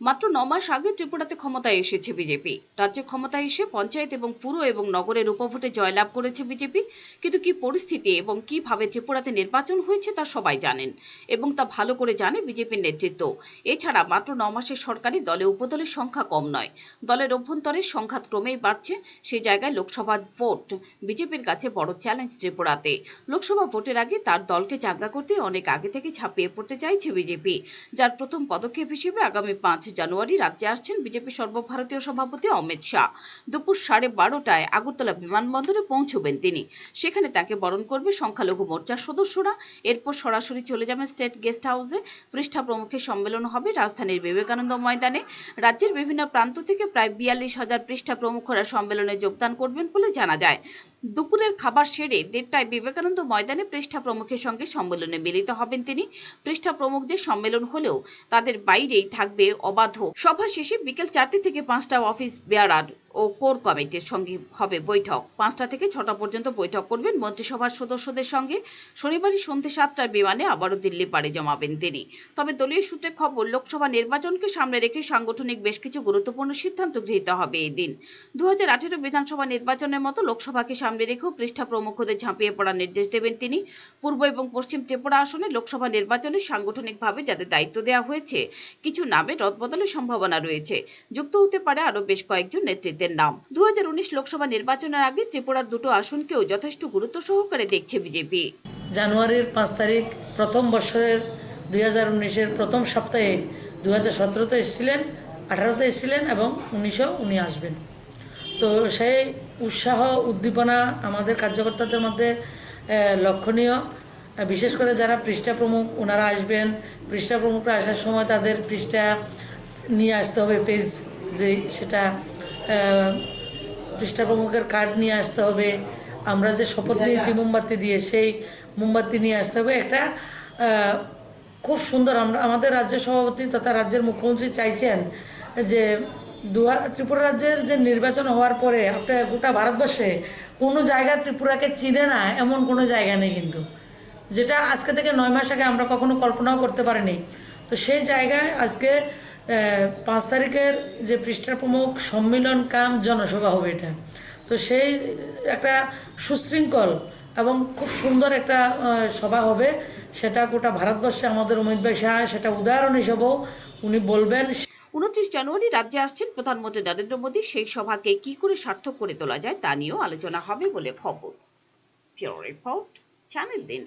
মাত্র ন মাস আগে ত্রিপুরাতে ক্ষমতায় এসেছে বিজেপি। রাজ্যে ক্ষমতায় এসে পঞ্চায়েত এবং পুর এবং নগরের উপভোটে জয়লাভ করেছে বিজেপি। কিন্তু কি পরিস্থিতি এবং কীভাবে ত্রিপুরাতে নির্বাচন হয়েছে তা সবাই জানেন এবং তা ভালো করে জানে বিজেপির নেতৃত্ব। এছাড়া মাত্র ন মাসের সরকারি দলে উপদলের সংখ্যা কম নয়। দলের অভ্যন্তরে সংঘাত ক্রমেই বাড়ছে। সেই জায়গায় লোকসভা ভোট বিজেপির কাছে বড় চ্যালেঞ্জ ত্রিপুরাতে। লোকসভা ভোটের আগে তার দলকে চাঙ্গা করতে অনেক আগে থেকে ঝাঁপিয়ে পড়তে চাইছে বিজেপি, যার প্রথম পদক্ষেপ হিসেবে আগামী পাঁচ জানুয়ারি রাজ্যে আসছেন বিজেপি সর্বভারতীয় সভাপতি অমিত শাহ। দুপুর সাড়ে বারোটায় আগরতলা বিমানবন্দরে পৌঁছবেন তিনি। সেখানে তাকে বরণ করবে সংখ্যালঘু মোর্চার সদস্যরা। এরপর সরাসরি চলে যাবেন স্টেট গেস্ট হাউসে। পৃষ্ঠা প্রমুখের সম্মেলন হবে রাজধানীর বিবেকানন্দ ময়দানে। রাজ্যের বিভিন্ন প্রান্ত থেকে প্রায় বিয়াল্লিশ হাজার পৃষ্ঠা প্রমুখরা সম্মেলনে যোগদান করবেন বলে জানা যায়। দুপুরের খাবার সেরে দেড়টায় বিবেকানন্দ ময়দানে পৃষ্ঠা প্রমুখের সঙ্গে সম্মেলনে মিলিত হবেন তিনি। পৃষ্ঠা প্রমুখদের সম্মেলন হলেও তাদের বাইরেই থাকবে অবাধ সভা শেষে বিকেল চারটে থেকে পাঁচটা অফিস বেয়ারার ও কোর কমিটির সঙ্গে হবে বৈঠক। পাঁচটা থেকে ছটা পর্যন্ত বৈঠক করবেন মন্ত্রিসভার সদস্যদের সঙ্গে। শনিবারই সন্ধ্যে সাতটার বিমানে আবারও দিল্লি পাড়ি জমাবেন তিনি। তবে দলীয় সূত্রে খবর, লোকসভা নির্বাচনকে সামনে রেখে সাংগঠনিক বেশ কিছু গুরুত্বপূর্ণ সিদ্ধান্ত গৃহীত হবে এই দিন। দুহাজার আঠেরো বিধানসভা নির্বাচনের মতো লোকসভাকে সামনে রেখেও পৃষ্ঠা প্রমুখদের ঝাঁপিয়ে পড়ার নির্দেশ দেবেন তিনি। পূর্ব এবং পশ্চিম ত্রিপুরা আসনে লোকসভা নির্বাচনে সাংগঠনিকভাবে যাদের দায়িত্ব দেওয়া হয়েছে, কিছু নামে রদবদলের সম্ভাবনা রয়েছে। যুক্ত হতে পারে আরও বেশ কয়েকজন নেতৃত্বের নাম। দু হাজার উনিশ লোকসভা নির্বাচনের আগে ত্রিপুরার দুটো আসনকেও যথেষ্ট গুরুত্ব সহকারে দেখছে বিজেপি। জানুয়ারির পাঁচ তারিখ প্রথম বছরের দুই হাজার উনিশের প্রথম সপ্তাহে দু হাজার সতেরোতে এসেছিলেন, আঠারোতে এসেছিলেন এবং উনিশেও উনি আসবেন। তো সেই উৎসাহ, উদ্দীপনা আমাদের কার্যকর্তাদের মধ্যে লক্ষণীয়। বিশেষ করে যারা পৃষ্ঠা প্রমুখ, ওনারা আসবেন। পৃষ্ঠা প্রমুখরা আসার সময় তাদের পৃষ্ঠা নিয়ে আসতে হবে, পেজ যে সেটা পৃষ্ঠা প্রমুখের কার্ড নিয়ে আসতে হবে। আমরা যে শপথ নিয়েছি মোমবাতি দিয়ে সেই মোমবাতি নিয়ে আসতে হবে। একটা খুব সুন্দর আমরা আমাদের রাজ্য সভাপতি তথা রাজ্যের মুখ্যমন্ত্রী চাইছেন যে দুহা ত্রিপুরা রাজ্যের যে নির্বাচন হওয়ার পরে আপনার গোটা ভারতবর্ষে কোনো জায়গা ত্রিপুরাকে চিনে না এমন কোনো জায়গা নেই কিন্তু। যেটা আজকে থেকে নয় মাস আগে আমরা কখনো কল্পনাও করতে পারিনি। তো সেই জায়গায় আজকে পাঁচ তারিখের যে পৃষ্ঠা প্রমুখ সম্মিলন কাম জনসভা হবে এটা। তো সেই একটা সুশৃঙ্খল এবং খুব সুন্দর একটা সভা হবে। সেটা গোটা ভারতবর্ষে আমাদের অমিত ভাই শাহ সেটা উদাহরণ হিসেবেও উনি বলবেন। উনত্রিশ জানুয়ারি রাজ্যে আসছেন প্রধানমন্ত্রী নরেন্দ্র মোদী। সেই সভাকে কি করে সার্থক করে তোলা যায় তা নিয়েও আলোচনা হবে বলে খবর। রিপোর্ট, চ্যানেল দিন